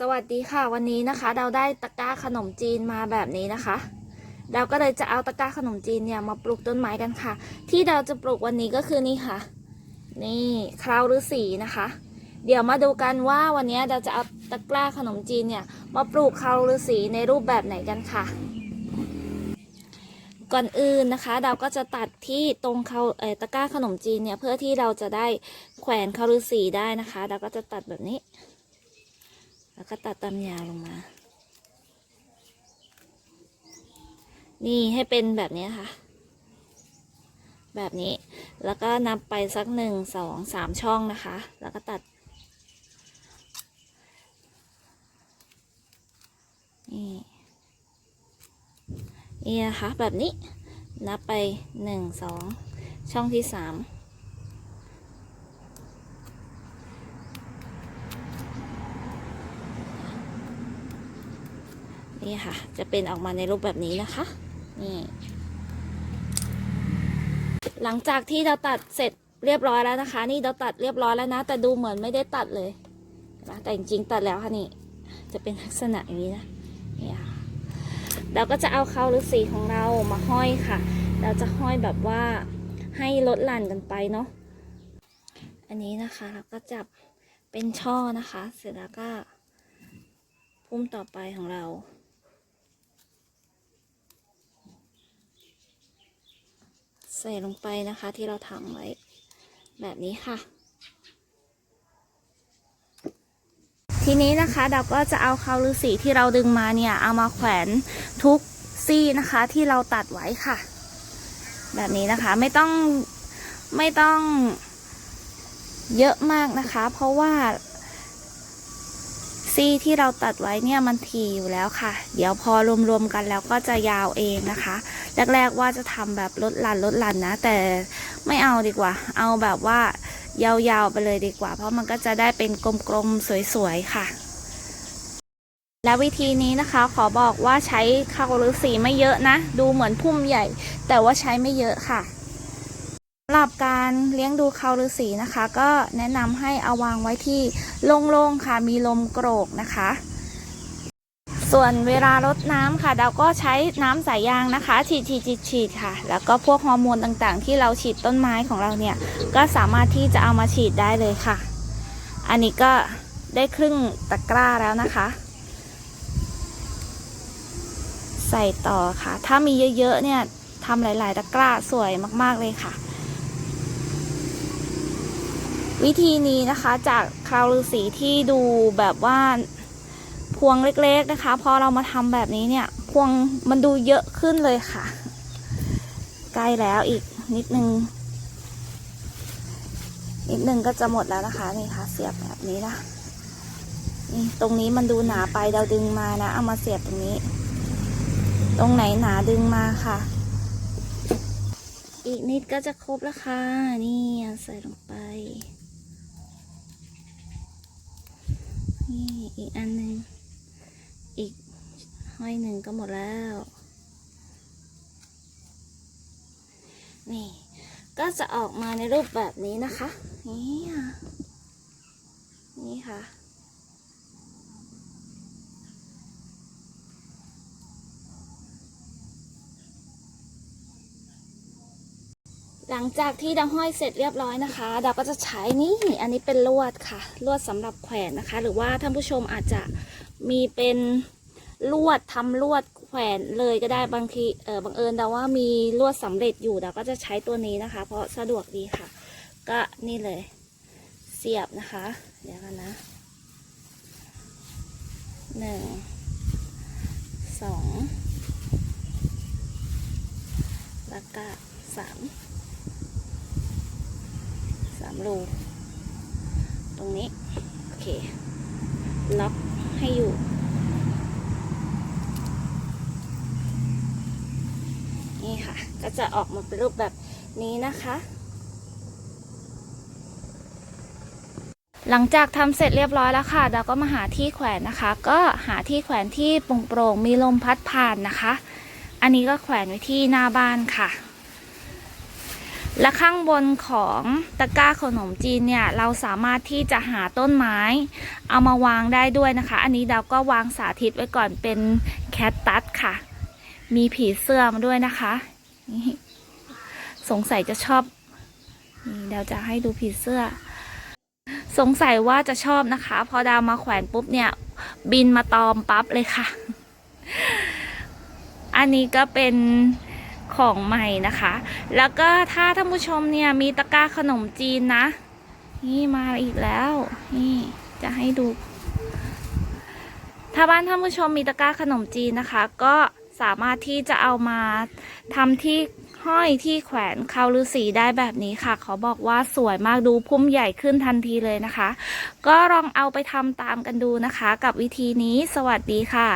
สวัสดีค่ะวันนี้นะคะเราได้ตะกร้าขนมจีนมาแบบนี้นะคะ เราก็เลยจะเอาตะกร้าขนมจีนเนี่ยมาปลูกต้นไม้กันค่ะ ที่เราจะปลูกวันนี้ก็คือนี่ค่ะ นี่คราวฤาษีนะคะ เดี๋ยวมาดูกันว่าวันนี้เราจะเอาตะกร้าขนมจีนเนี่ยมาปลูกคราวฤาษีในรูปแบบไหนกันค่ะ ก่อนอื่นนะคะ เราก็จะตัดที่ตรงเขาเตะกร้าขนมจีนเนี่ยเพื่อที่เราจะได้แขวนคาวฤาษีได้นะคะ เราก็จะตัดแบบนี้ แล้วก็ตัดตามยาวลงมา นี่ให้เป็นแบบนี้ค่ะ แบบนี้ แล้วก็นับไปสักหนึ่งสองสามช่องนะคะ แล้วก็ตัด นี่ นี่นะคะ แบบนี้ นับไปหนึ่งสองช่องที่สาม นี่ค่ะ จะเป็นออกมาในรูปแบบนี้นะคะ นี่ หลังจากที่เราตัดเสร็จเรียบร้อยแล้วนะคะ นี่เราตัดเรียบร้อยแล้วนะ แต่ดูเหมือนไม่ได้ตัดเลยนะแต่จริงๆตัดแล้วค่ะนี่ จะเป็นลักษณะอย่างนี้นะนี่ค่ะเราก็จะเอาเขาหรือสีของเรามาห้อยค่ะ เราจะห้อยแบบว่าให้ลดหลั่นกันไปเนาะ อันนี้นะคะเราก็จับเป็นช่อนะคะ เสร็จแล้วก็พุ่มต่อไปของเรา ส่ลงไปนะคะที่เราทำไว้ แบบนี้ค่ะ ทีนี้นะคะเราก็จะเอาเขาฤาษีที่เราดึงมาเนี่ย เอามาแขวนทุกซี่นะคะที่เราตัดไว้ค่ะ แบบนี้นะคะไม่ต้องไม่ต้องเยอะมากนะคะ เพราะว่าซี่ที่เราตัดไว้เนี่ยมันถี่อยู่แล้วค่ะ เดี๋ยวพอรวมๆกันแล้วก็จะยาวเองนะคะ แรกๆว่าจะทำแบบลดหลั่นลดหลั่นนะ แต่ไม่เอาดีกว่า เอาแบบว่ายาวๆไปเลยดีกว่า เพราะมันก็จะได้เป็นกลมๆสวยๆค่ะ และวิธีนี้นะคะขอบอกว่าใช้คาวฤาษีไม่เยอะนะ ดูเหมือนพุ่มใหญ่ แต่ว่าใช้ไม่เยอะค่ะสำหรับการเลี้ยงดูคาวฤาษีนะคะ ก็แนะนำให้เอาวางไว้ที่โล่งๆค่ะมีลมโกรกนะคะ ส่วนเวลารดน้ำค่ะ เราก็ใช้น้ำสายยางนะคะ ฉีดฉีดฉีดฉีดค่ะ แล้วก็พวกฮอร์โมนต่างๆ ที่เราฉีดต้นไม้ของเราเนี่ย ก็สามารถที่จะเอามาฉีดได้เลยค่ะ อันนี้ก็ได้ครึ่งตะกร้าแล้วนะคะ ใส่ต่อค่ะ ถ้ามีเยอะๆเนี่ยทำหลาย ๆ ตะกร้าสวยมากๆเลยค่ะ วิธีนี้นะคะจากคราวฤาษีที่ดูแบบว่า พวงเล็กๆนะคะพอเรามาทำแบบนี้เนี่ย พวงมันดูเยอะขึ้นเลยค่ะ ใกล้แล้วอีกนิดนึง นิดนึงก็จะหมดแล้วนะคะนี่ค่ะ เสียบแบบนี้นะนี่ตรงนี้มันดูหนาไปเราดึงมานะ เอามาเสียบตรงนี้ ตรงไหนหนาดึงมาค่ะ อีกนิดก็จะครบแล้วค่ะนี่ใส่ลงไปนี่อีกอันหนึ่ง อีกห้อยหนึ่งก็หมดแล้ว นี่ ก็จะออกมาในรูปแบบนี้นะคะ นี่ค่ะนี่ค่ะ หลังจากที่เราห้อยเสร็จเรียบร้อยนะคะเราก็จะใช้นี่อันนี้เป็นลวดค่ะ ลวดสำหรับแขวนนะคะ หรือว่าท่านผู้ชมอาจจะมีเป็นลวดทำลวดแขวนเลยก็ได้บางทีเออบังเอิญแต่ว่ามีลวดสำเร็จอยู่เราก็จะใช้ตัวนี้นะคะ เพราะสะดวกดีค่ะ ก็นี่เลย เสียบนะคะ เดี๋ยวกันนะหนึ่งสองแล้วก็สามามรูตรงนี้ โอเค ล็อกให้อยู่ นี่ค่ะ ก็จะออกมาเป็นรูปแบบนี้นะคะ หลังจากทำเสร็จเรียบร้อยแล้วค่ะ เราก็มาหาที่แขวนนะคะ ก็หาที่แขวนที่โปร่งๆ มีลมพัดผ่านนะคะ อันนี้ก็แขวนไว้ที่หน้าบ้านค่ะ และข้างบนของตะกร้าขนมจีนเนี่ยเราสามารถที่จะหาต้นไม้ เอามาวางได้ด้วยนะคะ อันนี้เราก็วางสาธิตไว้ก่อนเป็นแคตตัสค่ะ มีผีเสื้อมาด้วยนะคะนี่สงสัยจะชอบนี่เราจะให้ดูผีเสื้อ สงสัยว่าจะชอบนะคะ พอดาวมาแขวนปุ๊บเนี่ย บินมาตอมปั๊บเลยค่ะ อันนี้ก็เป็น ของใหม่นะคะ แล้วก็ถ้าท่านผู้ชมเนี่ยมีตะกร้าขนมจีนนะ นี่มาอีกแล้ว นี่จะให้ดู ถ้าบ้านท่านผู้ชมมีตะกร้าขนมจีนนะคะ ก็สามารถที่จะเอามาทำที่ห้อยที่แขวนคาวฤาษีได้แบบนี้ค่ะ ขอบอกว่าสวยมากดูพุ่มใหญ่ขึ้นทันทีเลยนะคะ ก็ลองเอาไปทำตามกันดูนะคะ กับวิธีนี้สวัสดีค่ะ